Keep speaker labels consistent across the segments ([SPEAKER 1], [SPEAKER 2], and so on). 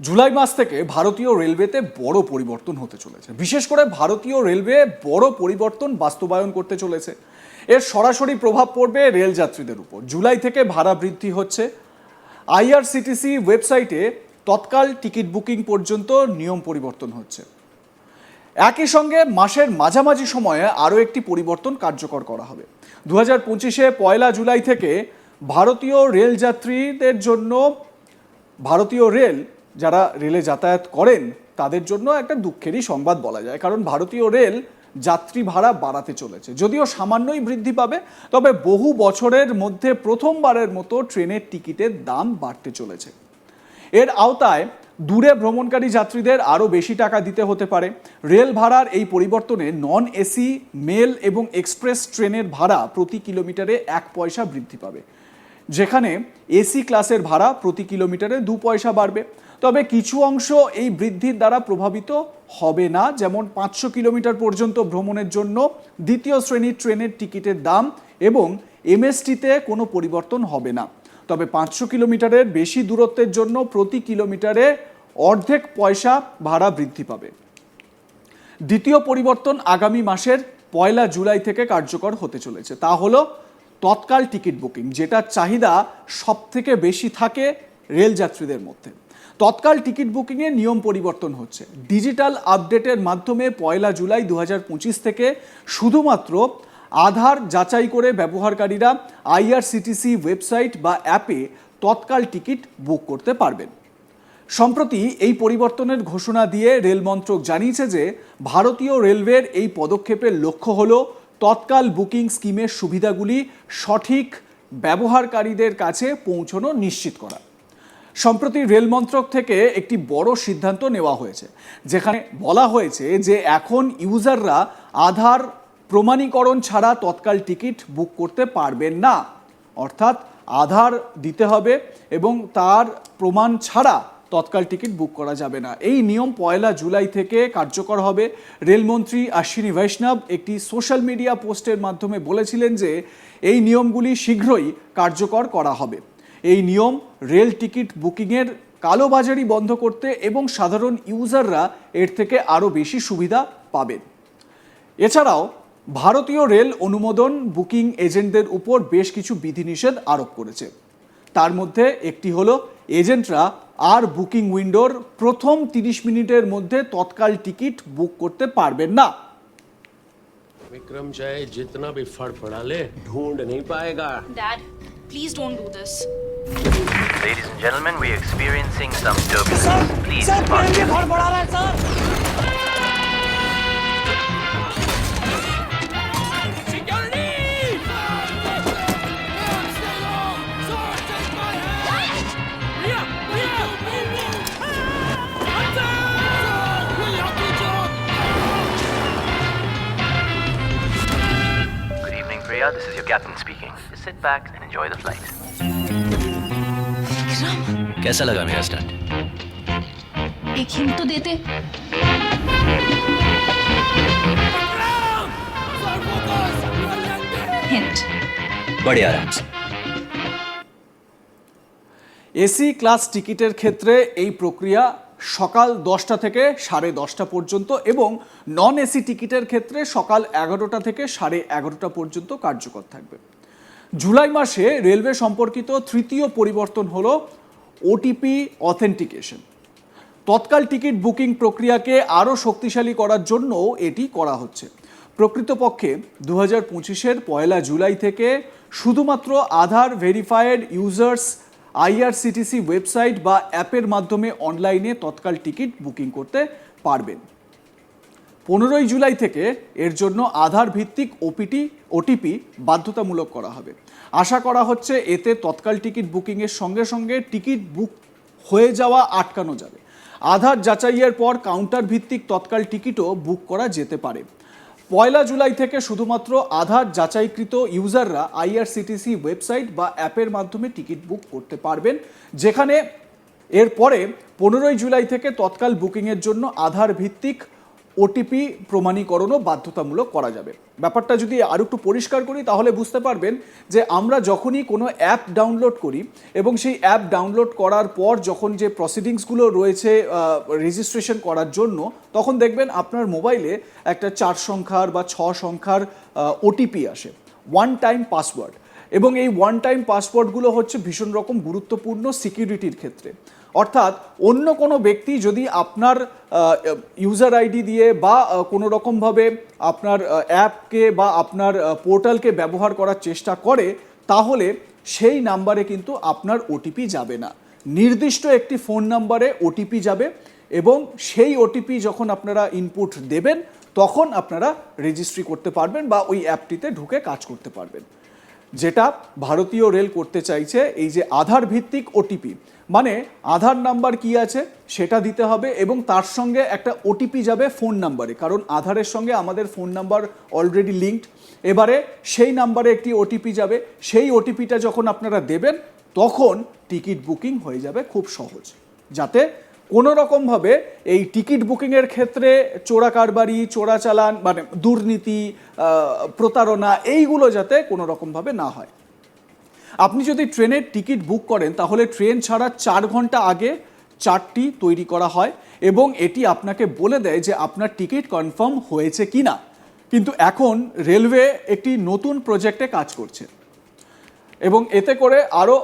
[SPEAKER 1] জুলাই মাস থেকে ভারতীয় রেলওয়েতে বড় পরিবর্তন হতে চলেছে। বিশেষ করে ভারতীয় রেলওয়ে বড় পরিবর্তন বাস্তবায়ন করতে চলেছে। এর সরাসরি প্রভাব পড়বে রেল যাত্রীদের উপর। জুলাই থেকে ভাড়া বৃদ্ধি হচ্ছে। আইআরসিটিসি ওয়েবসাইটে তৎকাল টিকিট বুকিং পর্যন্ত নিয়ম পরিবর্তন হচ্ছে। একই সঙ্গে মাসের মাঝামাঝি সময়ে আরও একটি পরিবর্তন কার্যকর করা হবে। দু হাজার পঁচিশে পয়লা জুলাই থেকে ভারতীয় রেল যাত্রীদের জন্য ভারতীয় রেল যারা রেলে যাতায়াত করেন, তাদের জন্য একটা দুঃখেরই সংবাদ বলা যায়। কারণ ভারতীয় রেল যাত্রী ভাড়া বাড়াতে চলেছে। যদিও সামান্যই বৃদ্ধি পাবে, তবে বহু বছরের মধ্যে প্রথমবারের মতো ট্রেনের টিকিটের দাম বাড়তে চলেছে। এর আওতায় দূরে ভ্রমণকারী যাত্রীদের আরও বেশি টাকা দিতে হতে পারে। রেল ভাড়ার এই পরিবর্তনে নন এসি মেল এবং এক্সপ্রেস ট্রেনের ভাড়া প্রতি কিলোমিটারে এক পয়সা বৃদ্ধি পাবে। যেখানে এসি ক্লাসের ভাড়া প্রতি কিলোমিটারে দু পয়সা বাড়বে। তবে কিছু অংশ এই বৃদ্ধির দ্বারা প্রভাবিত হবে না, যেমন পাঁচশো কিলোমিটার পর্যন্ত ভ্রমণের জন্য দ্বিতীয় শ্রেণির ট্রেনের টিকিটের দাম এবং এমএসটিতে কোনো পরিবর্তন হবে না। তবে পাঁচশো কিলোমিটারের বেশি দূরত্বের জন্য প্রতি কিলোমিটারে অর্ধেক পয়সা ভাড়া বৃদ্ধি পাবে। দ্বিতীয় পরিবর্তন আগামী মাসের পয়লা জুলাই থেকে কার্যকর হতে চলেছে। তা হলো তৎকাল টিকিট বুকিং, যেটার চাহিদা সব থেকে বেশি থাকে রেল যাত্রীদের মধ্যে। তৎকাল টিকিট বুকিংয়ে নিয়ম পরিবর্তন হচ্ছে। ডিজিটাল আপডেটের মাধ্যমে পয়লা জুলাই দু হাজার পঁচিশ থেকে শুধুমাত্র আধার যাচাই করে ব্যবহারকারীরা আইআরসিটিসি ওয়েবসাইট বা অ্যাপে তৎকাল টিকিট বুক করতে পারবেন। সম্প্রতি এই পরিবর্তনের ঘোষণা দিয়ে রেল মন্ত্রক জানিয়েছে যে, ভারতীয় রেলওয়ের এই পদক্ষেপের লক্ষ্য হল তৎকাল বুকিং স্কিমের সুবিধাগুলি সঠিক ব্যবহারকারীদের কাছে পৌঁছানো নিশ্চিত করা। সম্প্রতি রেল মন্ত্রক থেকে একটি বড় সিদ্ধান্ত নেওয়া হয়েছে, যেখানে বলা হয়েছে যে এখন ইউজাররা আধার প্রমাণীকরণ ছাড়া তৎকাল টিকিট বুক করতে পারবেন না। অর্থাৎ আধার দিতে হবে এবং তার প্রমাণ ছাড়া তৎকাল টিকিট বুক করা যাবে না। এই নিয়ম পয়লা জুলাই থেকে কার্যকর হবে। রেলমন্ত্রী অশ্বিনী বৈষ্ণব একটি সোশ্যাল মিডিয়া পোস্টের মাধ্যমে বলেছিলেন যে, এই নিয়মগুলি শীঘ্রই কার্যকর করা হবে। এই নিয়ম রেল টিকিট বুকিংয়ের কালোবাজারি বন্ধ করতে এবং সাধারণ ইউজাররা এর থেকে আরও বেশি সুবিধা পাবেন এছাড়াও ভারতীয় রেল অনুমোদন বুকিং এজেন্টদের উপর বেশ কিছু বিধিনিষেধ আরোপ করেছে তার মধ্যে একটি হলো এজেন্টরা আর বুকিং উইন্ডোর প্রথম তিরিশ মিনিটের মধ্যে তৎকাল টিকিট বুক করতে পারবেন না
[SPEAKER 2] विक्रम चाहे जितना भी फड़फड़ा ले ढूंढ नहीं पाएगा
[SPEAKER 3] Dad, please don't do this.
[SPEAKER 4] Ladies and gentlemen, we're experiencing some turbulence. Please fasten. Good evening, Priya. This is your captain speaking. Just sit back and enjoy the flight.
[SPEAKER 5] कैसा लगा मेरा स्टंट
[SPEAKER 3] एक हिंट तो देते hint
[SPEAKER 5] बड़े आराम से
[SPEAKER 1] AC class টিকিটের ক্ষেত্রে এই প্রক্রিয়া সকাল দশটা থেকে সাড়ে দশটা পর্যন্ত এবং নন এসি টিকিটের ক্ষেত্রে সকাল এগারোটা থেকে সাড়ে এগারোটা পর্যন্ত কার্যকর থাকবে জুলাই মাসে রেলওয়ে সম্পর্কিত তৃতীয় পরিবর্তন হলো OTP authentication tatkal ticket booking প্রক্রিয়াকে আরও শক্তিশালী করার জন্য এটি করা হচ্ছে। প্রকৃতপক্ষে দু হাজার পঁচিশের পয়লা জুলাই থেকে শুধুমাত্র Aadhaar verified users IRCTC website বা অ্যাপের মাধ্যমে অনলাইনে তৎকাল টিকিট বুকিং করতে পারবেন। পনেরোই জুলাই থেকে এর জন্য আধার ভিত্তিক ওপিটি ওটিপি বাধ্যতামূলক করা হবে। আশা করা হচ্ছে এতে তৎকাল টিকিট বুকিংয়ের সঙ্গে সঙ্গে টিকিট বুক হয়ে যাওয়া আটকানো যাবে। আধার যাচাইয়ের পর কাউন্টার ভিত্তিক তৎকাল টিকিটও বুক করা যেতে পারে। পয়লা জুলাই থেকে শুধুমাত্র আধার যাচাইকৃত ইউজাররা আইআরসিটিসি ওয়েবসাইট বা অ্যাপের মাধ্যমে টিকিট বুক করতে পারবেন, যেখানে এরপরে পনেরোই জুলাই থেকে তৎকাল বুকিংয়ের জন্য আধার ভিত্তিক ওটিপি প্রমাণীকরণও বাধ্যতামূলক করা যাবে। ব্যাপারটা যদি আরও একটু পরিষ্কার করি, তাহলে বুঝতে পারবেন যে আমরা যখনই কোনো অ্যাপ ডাউনলোড করি এবং সেই অ্যাপ ডাউনলোড করার পর যখন যে প্রসিডিংসগুলো রয়েছে রেজিস্ট্রেশন করার জন্য, তখন দেখবেন আপনার মোবাইলে একটা চার সংখ্যার বা ছ সংখ্যার ওটিপি আসে। ওয়ান টাইম পাসওয়ার্ড এবং এই ওয়ান টাইম পাসওয়ার্ডগুলো হচ্ছে ভীষণ রকম গুরুত্বপূর্ণ সিকিউরিটির ক্ষেত্রে। অর্থাৎ অন্য কোনো ব্যক্তি যদি আপনার ইউজার আইডি দিয়ে বা কোনো রকমভাবে আপনার অ্যাপকে বা আপনার পোর্টালকে ব্যবহার করার চেষ্টা করে, তাহলে সেই নাম্বারে কিন্তু আপনার ওটিপি যাবে না। নির্দিষ্ট একটি ফোন নাম্বারে ওটিপি যাবে এবং সেই ওটিপি যখন আপনারা ইনপুট দেবেন, তখন আপনারা রেজিস্ট্রি করতে পারবেন বা ওই অ্যাপটিতে ঢুকে কাজ করতে পারবেন। যেটা ভারতীয় রেল করতে চাইছে, এই যে আধার ভিত্তিক ওটিপি মানে আধার নাম্বার কি আছে সেটা দিতে হবে এবং তার সঙ্গে একটা ওটিপি যাবে ফোন নাম্বারে। কারণ আধারের সঙ্গে আমাদের ফোন নাম্বার অলরেডি লিঙ্কড এবারে সেই নাম্বারে একটি ওটিপি যাবে। সেই ওটিপিটা যখন আপনারা দেবেন, তখন টিকিট বুকিং হয়ে যাবে খুব সহজ। যাতে কোনো রকমভাবে এই টিকিট বুকিংয়ের ক্ষেত্রে চোরা কারবারি চোরাচালান মানে দুর্নীতি প্রতারণা, এইগুলো যাতে কোনো রকমভাবে না হয়। আপনি যদি ট্রেনের টিকিট বুক করেন, তাহলে ট্রেন ছাড়া চার ঘণ্টা আগে চারটি তৈরি করা হয় এবং এটি আপনাকে বলে দেয় যে আপনার টিকিট কনফার্ম হয়েছে কি না কিন্তু এখন রেলওয়ে একটি নতুন প্রজেক্টে কাজ করছে। এবং এতে করে আরও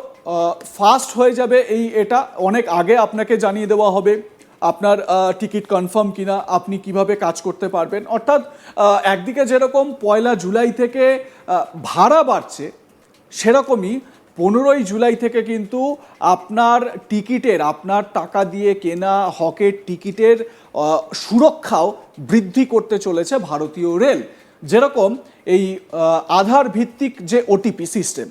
[SPEAKER 1] ফাস্ট হয়ে যাবে এই এটা। অনেক আগে আপনাকে জানিয়ে দেওয়া হবে আপনার টিকিট কনফার্ম কিনা, আপনি কীভাবে কাজ করতে পারবেন। অর্থাৎ একদিকে যেরকম পয়লা জুলাই থেকে ভাড়া বাড়ছে, সেরকমই পনেরোই জুলাই থেকে কিন্তু আপনার টিকিটের, আপনার টাকা দিয়ে কেনা হকের টিকিটের সুরক্ষাও বৃদ্ধি করতে চলেছে ভারতীয় রেল। যেরকম এই আধার ভিত্তিক যে ওটিপি সিস্টেম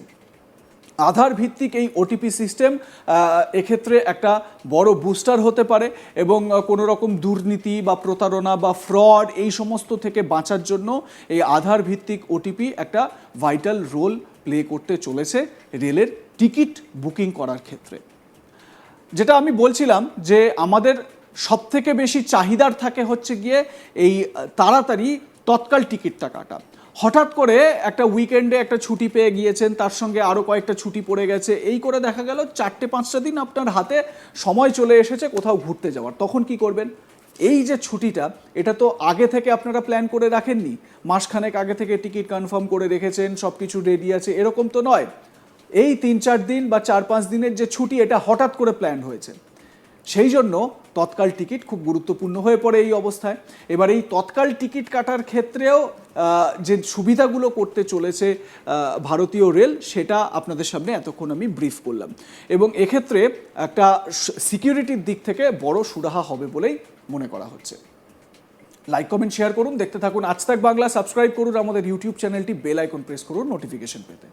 [SPEAKER 1] আধার ভিত্তিক এই ওটিপি সিস্টেম এক্ষেত্রে একটা বড় বুস্টার হতে পারে এবং কোনো রকম দুর্নীতি বা প্রতারণা বা ফ্রড এই সমস্ত থেকে বাঁচার জন্য এই আধার ভিত্তিক ওটিপি একটা ভাইটাল রোল প্লে করতে চলেছে রেলের টিকিট বুকিং করার ক্ষেত্রে। যেটা আমি বলছিলাম যে আমাদের সব থেকে বেশি চাহিদার থাকে হচ্ছে গিয়ে এই তাড়াতাড়ি তৎকাল টিকিটটা কাটা। হঠাৎ করে একটা উইকেন্ডে একটা ছুটি পেয়ে গিয়েছেন, তার সঙ্গে আরও কয়েকটা ছুটি পড়ে গেছে। এই করে দেখা গেল চারটে পাঁচটা দিন আপনার হাতে সময় চলে এসেছে কোথাও ঘুরতে যাওয়ার। তখন কি করবেন? এই যে ছুটিটা, এটা তো আগে থেকে আপনারা প্ল্যান করে রাখেননি। মাসখানেক আগে থেকে টিকিট কনফার্ম করে রেখেছেন সব কিছু রেডি আছে, এরকম তো নয়। এই তিন চার দিন বা চার পাঁচ দিনের যে ছুটি, এটা হঠাৎ করে প্ল্যান হয়েছে। সেই জন্য তৎকাল টিকিট খুব গুরুত্বপূর্ণ হয়ে পড়ে এই অবস্থায়। এবার এই তৎকাল টিকিট কাটার ক্ষেত্রেও যে সুবিধাগুলো করতে চলেছে ভারতীয় রেল, সেটা আপনাদের সামনে এতক্ষণ আমি ব্রিফ করলাম। এবং এক্ষেত্রে একটা সিকিউরিটির দিক থেকে বড় সুরাহা হবে বলেই মনে করা হচ্ছে। লাইক, কমেন্ট, শেয়ার করুন, দেখতে থাকুন। আজ তাক বাংলা, সাবস্ক্রাইব করুন আমাদের ইউটিউব চ্যানেলটি, বেল আইকন প্রেস করুন নোটিফিকেশন পেতে।